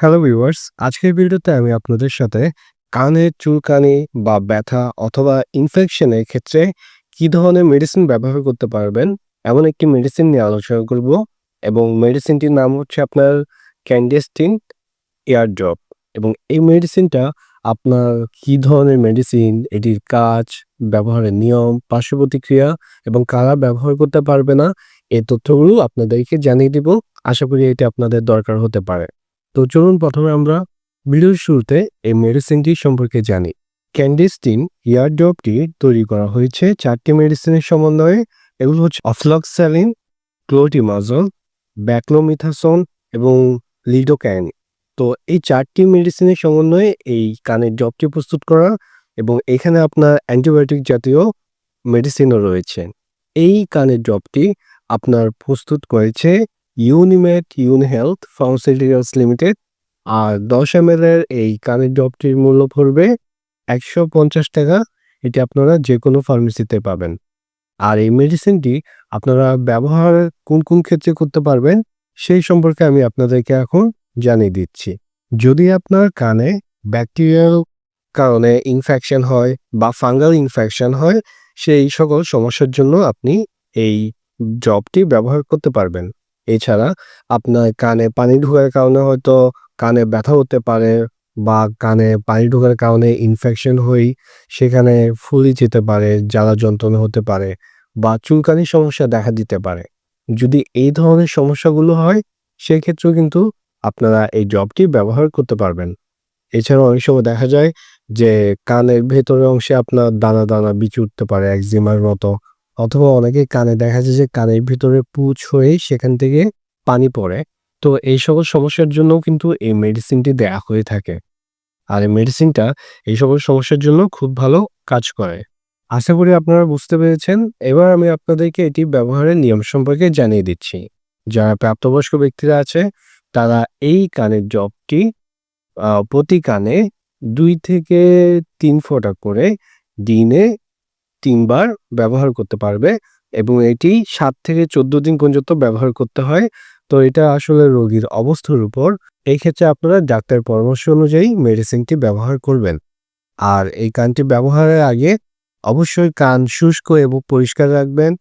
Hello viewers আজকের ভিডিওতে আমি আপনাদের সাথে কানের চুলকানি বা ব্যথা অথবা ইনফেকশনের ক্ষেত্রে কি ধরনের মেডিসিন ব্যবহার করতে পারবেন, এমন একটি মেডিসিন নিয়ে আলোচনা করব এবং মেডিসিনটির নাম হচ্ছে আপনার ক্যান্ডেস্টিন এয়ার ড্রপ এবং এই মেডিসিনটা আপনার কি ধরনের মেডিসিন এটির কাজ, ব্যবহারের নিয়ম পার্শ্ব প্রতিক্রিয়া এবং কারা ব্যবহার করতে পারবে না এই তথ্যগুলো আপনাদেরকে জানিয়ে দিব। আশা করি এটি আপনাদের দরকার হতে পারে। তো চলুন প্রথমে আমরা ভিডিওর শুরুতে এই মেডিসিনটি সম্পর্কে জানি। ক্যান্ডিস্টিন ইয়ার ড্রপটি তৈরি করা হয়েছে চারটি মেডিসিনের সমন্বয়ে। এগুলো হচ্ছে অফ্লক্স্যালিন ক্লোটিমাজল ব্যাক্লোমিথাসন এবং লিডোক্যান তো এই চারটি মেডিসিনের সমন্বয়ে এই কানের ড্রপটি প্রস্তুত করা এবং এখানে আপনার অ্যান্টিবায়োটিক জাতীয় মেডিসিনও রয়েছে। এই কানের ড্রপটি আপনার প্রস্তুত করেছে Unimate Yoon health pharmaceuticals limited আর দশ এম এর এই কানের ড্রপটির মূল্য পড়বে একশো পঞ্চাশ টাকা। এটি আপনারা যে কোনো ফার্মেসিতে পাবেন। আর এই মেডিসিনটি আপনারা ব্যবহার কোন কোন ক্ষেত্রে করতে পারবেন সেই সম্পর্কে আমি আপনাদেরকে এখন জানিয়ে দিচ্ছি। যদি আপনার কানে ব্যাকটেরিয়াল কারণে ইনফেকশন হয় বা ফাঙ্গাল ইনফেকশন হয়, সেই সকল সমস্যার জন্য আপনি এই ড্রপটি ব্যবহার করতে পারবেন। এছাড়া আপনার কানে পানি ঢোকার কারণে হয়তো কানে ব্যথা হতে পারে বা কানে পানি ঢোকার কারণে ইনফেকশন হই, সেখানে ফুলি যেতে পারে, জ্বালা যন্ত্রণা হতে পারে বা চুলকানির সমস্যা দেখা দিতে পারে। যদি এই ধরনের সমস্যাগুলো হয়, সেক্ষেত্রেও কিন্তু আপনারা এই জবটি ব্যবহার করতে পারবেন। এছাড়াও অনেক সময় দেখা যায় যে কানের ভেতরের অংশে আপনার দানা দানা বিচু উঠতে পারে, একজিমার মতো। অথবা অনেকে কানে দেখা যায় যে কানের ভিতরে পুঁজ হয়ে সেখান থেকে পানি পড়ে। তো এই সকল সমস্যার জন্যও কিন্তু এই মেডিসিনটি দেয়া হয়ে থাকে। আর এই মেডিসিনটা এই সকল সমস্যার জন্য খুব ভালো কাজ করে। আশা করি আপনারা বুঝতে পেরেছেন। এবার আমি আপনাদেরকে এটি ব্যবহারের নিয়ম সম্পর্কে জানিয়ে দিচ্ছি। যারা প্রাপ্তবয়স্ক ব্যক্তিরা আছে, তারা এই কানের জবটি প্রতি কানে দুই থেকে তিন ফোঁটা করে দিনে তিনবার ব্যবহার করতে পারবে এবং এটি সাত থেকে চোদ্দ দিন পর্যন্ত ব্যবহার করতে হয়। তো এটা আসলে রোগীর অবস্থার উপর। এই ক্ষেত্রে আপনারা ডাক্তারের পরামর্শ অনুযায়ী মেডিসিনটি ব্যবহার করবেন। আর এই কানটি ব্যবহারের আগে অবশ্যই কান শুষ্ক এবং পরিষ্কার রাখবেন।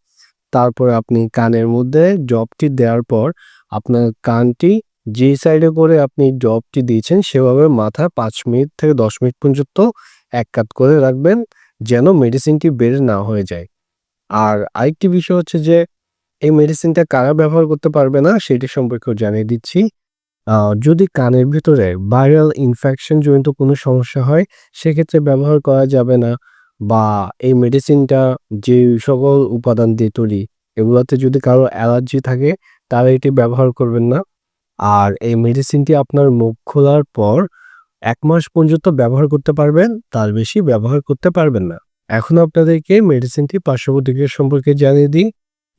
তারপর আপনি কানের মধ্যে জবটি দেওয়ার পর আপনার কানটি যে সাইডে করে আপনি জবটি দিয়েছেন সেভাবে মাথা পাঁচ মিনিট থেকে দশ মিনিট পর্যন্ত এক কাত করে রাখবেন। যেন মেডিসিনটি বের না হয়ে যায়। আর আরেকটি বিষয় হচ্ছে যে, এই মেডিসিনটা কারা ব্যবহার করতে পারবে না সেটি সম্পর্কেও জানিয়ে দিচ্ছি। যদি কানের ভিতরে ভাইরাল ইনফেকশন জনিত কোনো সমস্যা হয়, সেক্ষেত্রে ব্যবহার করা যাবে না। বা এই মেডিসিনটা যে সকল উপাদান দিয়ে তৈরি, এগুলোতে যদি কারও অ্যালার্জি থাকে, তারা এটি ব্যবহার করবেন না। আর এই মেডিসিনটি আপনার মুখ খোলার পর এক মাস পর্যন্ত ব্যবহার করতে পারবেন, তার বেশি ব্যবহার করতে পারবেন না। এখন আপনাদেরকে মেডিসিনটি পার্শ্ব প্রতিক্রিয়া সম্পর্কে জানিয়ে দিই।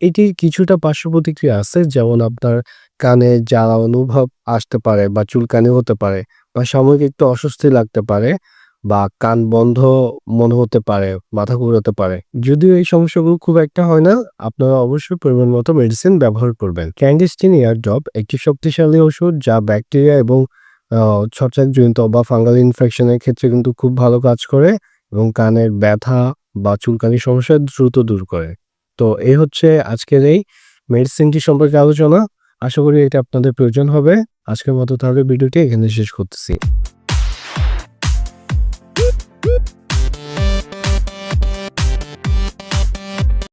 এটির কিছুটা পার্শ্ব প্রতিক্রিয়া আছে, যেমন আপনার কানে জ্বালা অনুভব আসতে পারে বা চুলকানি হতে পারে বা সাময়িক একটু অস্বস্তি লাগতে পারে বা কান বন্ধ মনে হতে পারে, মাথা ঘুরাতে পারে। যদিও এই সমস্যাগুলো খুব একটা হয় না, আপনারা অবশ্যই পরিমাণ মতো মেডিসিন ব্যবহার করবেন। ক্যান্ডিস্টিন এয়ার ড্রপ একটি শক্তিশালী ওষুধ যা ব্যাকটেরিয়া এবং ছত্রাকজনিত বা ফাঙ্গাল ইনফেকশনের ক্ষেত্রে কিন্তু খুব ভালো কাজ করে এবং কানের ব্যথা বা চুলকানি সমস্যা দ্রুত দূর করে। তো এই হচ্ছে আজকের এই মেডিসিনটি সম্পর্কে আলোচনা। আশা করি এটা আপনাদের প্রয়োজন হবে। আজকের মতো তাহলে ভিডিওটি এখানে শেষ করতেছি।